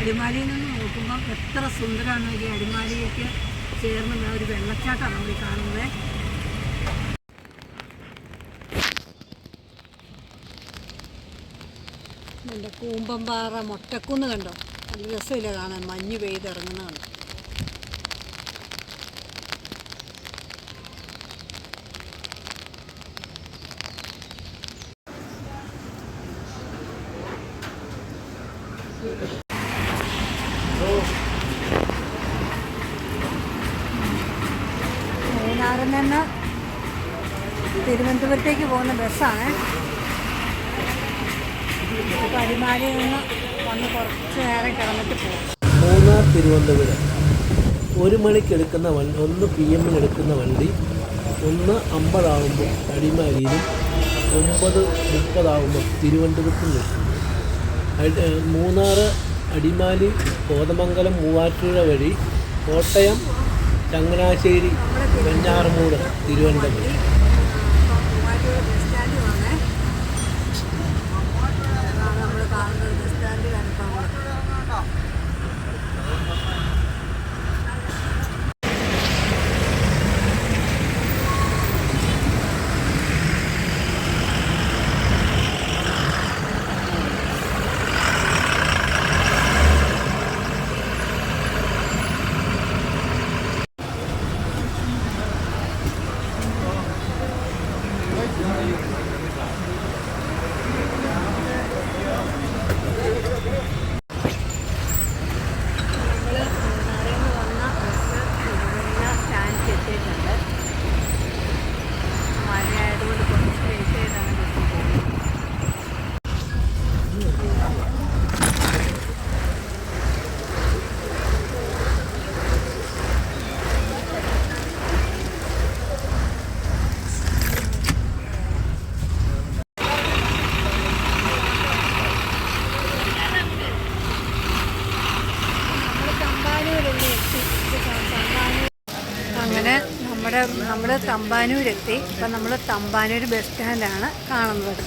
അടിമാലിയിൽ നിന്ന് നോക്കുമ്പോൾ എത്ര സുന്ദരമാണ് ഈ അടിമാലിയൊക്കെ ചേർന്നുള്ള ഒരു വെള്ളച്ചാട്ടമാണ് നമ്മൾ കാണുന്നത്. എന്റെ കൂമ്പമ്പാറ മൊട്ടക്കുന്ന് കണ്ടോ? നല്ല രസമില്ല കാണാൻ മഞ്ഞ് പെയ്തിറങ്ങുന്ന കണ്ടോ? മൂന്നാറിൽ നിന്ന് തിരുവനന്തപുരത്തേക്ക് പോകുന്ന ബസ്സാണ്. ഇപ്പോൾ അടിമാലിയിൽ നിന്ന് വന്ന് കുറച്ച് നേരം കിടന്നിട്ട് പോകും മൂന്നാർ തിരുവനന്തപുരം. ഒരു മണിക്ക് എടുക്കുന്ന വണ്ടി ഒന്ന് പി എമ്മിന് എടുക്കുന്ന വണ്ടി ഒന്ന് അമ്പതാകുമ്പോൾ അടിമാലിയിലും ഒമ്പത് മുപ്പതാകുമ്പോൾ തിരുവനന്തപുരത്തും നിൽക്കും അടി- മൂന്നാർ അടിമാലി കോതമംഗലം മൂവാറ്റുപുഴ വഴി കോട്ടയം ചങ്ങനാശ്ശേരി വെഞ്ഞാറമൂട് തിരുവനന്തപുരം മൂവാറ്റുപുഴ ബസ് സ്റ്റാൻഡ് വന്നേ അതാണ് നമ്മൾ കാണുന്നത് ബസ് സ്റ്റാൻഡ് കണ്ടപ്പോൾ നമ്മൾ മൂന്നാറിൽ നിന്ന് വന്ന ബസ് തിരുവല്ല സ്റ്റാൻഡിൽ എത്തിയിട്ടുണ്ട് മഴയായതുകൊണ്ട് കുറച്ച് ലേറ്റ് ചെയ്താണ് ബസ് പോകുന്നത് നമ്മൾ തമ്പാനൂരല്ലേ എത്തി ഇത് ത- തമ്പാനൂർ അങ്ങനെ നമ്മുടെ നമ്മൾ തമ്പാനൂരെത്തി. ഇപ്പം നമ്മൾ തമ്പാനൂർ ബസ് സ്റ്റാൻഡാണ് കാണുന്നത്